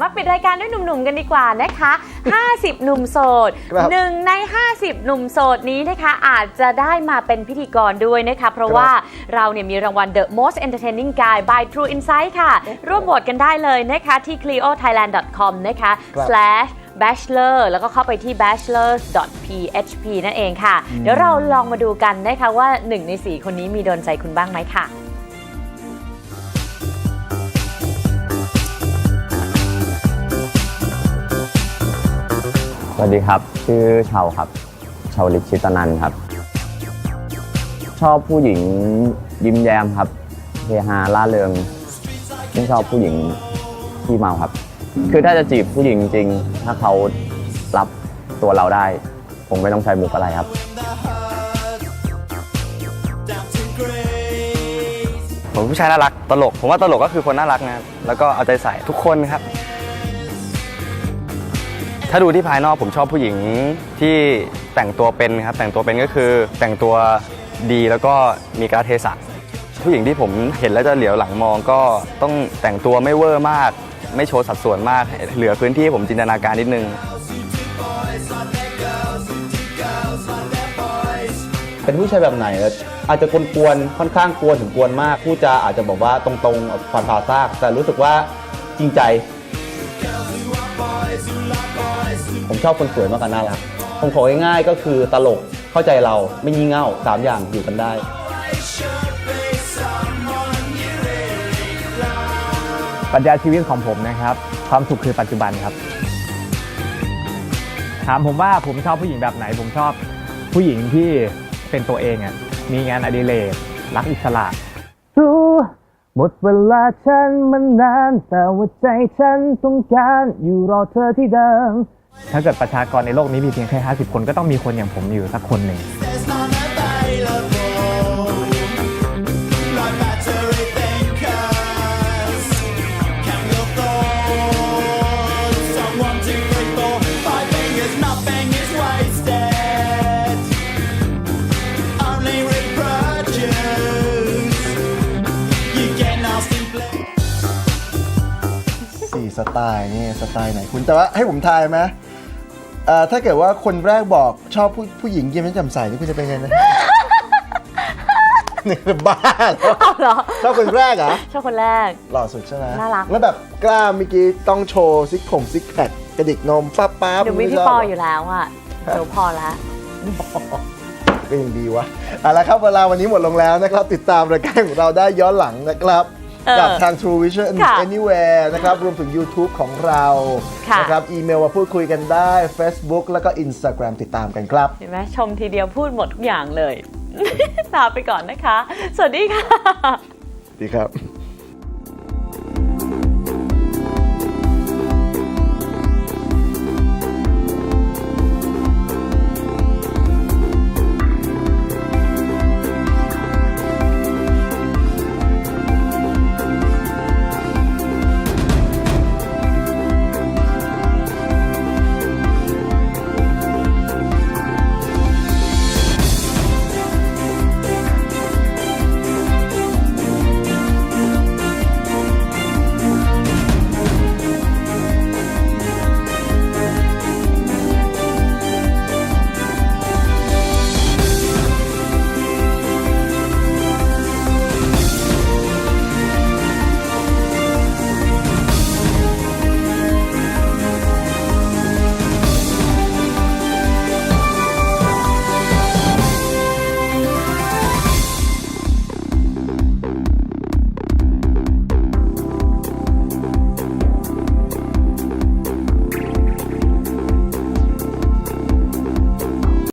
มาปิดรายการด้วยหนุ่มๆกันดีกว่านะคะ 50 หนุ่มโสดครับหนึ่งใน 50 หนุ่มโสดนี้นะคะ อาจจะได้มาเป็นพิธีกรด้วยนะคะ เพราะครับว่าเราเนี่ยมีรางวัล The Most Entertaining Guy by True Insight ค่ะ ร่วมโหวตกันได้เลยนะคะที่ cliothailand.com นะคะ ครับ slash bachelor แล้วก็เข้าไปที่ bachelor.php นั่นเองค่ะ เดี๋ยวเราลองมาดูกันนะคะว่า 1 ใน 4 คนนี้มีโดนใจคุณบ้างไหมค่ะ วัสดีครับ ชื่อเชาครับ เชาลิชิตนันครับ ชอบผู้หญิงยิ้มแย้มครับเฮฮาล่าเริงไม่ชอบผู้หญิงที่เมาครับ คือถ้าจะจีบผู้หญิงจริง ถ้าเขารับตัวเราได้ ผมไม่ต้องใช้มุกอะไรครับ ผมผู้ชายน่ารักตลก ผมว่าตลกก็คือคนน่ารักนะครับแล้วก็เอาใจใส่ทุกคนครับ ถ้าดูที่ภายนอกผมชอบผู้หญิงที่แต่งตัวเป็นครับแต่งตัวเป็นก็คือแต่งตัวดีแล้วก็มีกาลเทศะผู้หญิงที่ผมเห็นแล้วจะเหลียวหลังมองก็ต้องแต่งตัวไม่เวอร์มาก ไม่โชว์สัดส่วนมาก เหลือพื้นที่ให้ผมจินตนาการนิดนึง เป็นผู้ชายแบบไหน อาจจะกวนๆค่อนข้างกวนถึงกวนมากพูดจาอาจจะบอกว่าตรงๆผ่านผ่าซาก แต่รู้สึกว่าจริงใจ ผมชอบคนสวยมากกว่าน่ารัก ผมของ่ายๆก็คือตลกเข้าใจเราไม่งี่เง่าสามอย่างอยู่กันได้ ปรัชญาชีวิตของผมนะครับ ความสุขคือปัจจุบันครับ ถามผมว่าผมชอบผู้หญิงแบบไหน ผมชอบผู้หญิงที่เป็นตัวเองอะมีงานอดิเรกรักอิสระรู้หมดเวลาฉันมันนาน แต่ว่าใจฉันต้องการอยู่รอเธอที่เดิม ถ้าเกิดประชากรในโลกนี้มีเพียงแค่ 50 คนก็ต้องมีคนอย่างผมอยู่สักคนหนึ่ง สี่สไตล์นี่สไตล์ไหนคุณแต่ว่าให้ผมทายไหม เอ่อถ้าเกิดว่าคนแรกบอกชอบผู้ผู้หญิงยิ้มแย้มแจ่มใสนี่คุณจะเป็นไงนะนี่บ้าเหรอเอาเหรอชอบคนแรกเหรอ ชอบคนแรก หล่อสุดใช่ไหมน่ารัก แล้วแบบกล้ามเมื่อกี้ต้องโชว์ซิกผงซิกแพคกระดิกนมป้าป้าเดี๋ยวมีพี่ปออยู่แล้วอะเดี๋ยวพอละ ก็ยังดีวะเอาละครับเวลาวันนี้หมดลงแล้วนะครับ ติดตามรายการของเราได้ย้อนหลังนะครับเออ กับทาง True Vision ค่ะ Anywhere นะครับ รวมถึง YouTube ของเราค่ะ นะครับอีเมลมาพูดคุยกันได้ Facebook แล้วก็ Instagram ติดตามกันครับ เห็นไหมชมทีเดียวพูดหมดทุกอย่างเลย ลาไปก่อนนะคะ สวัสดีค่ะ ดีครับ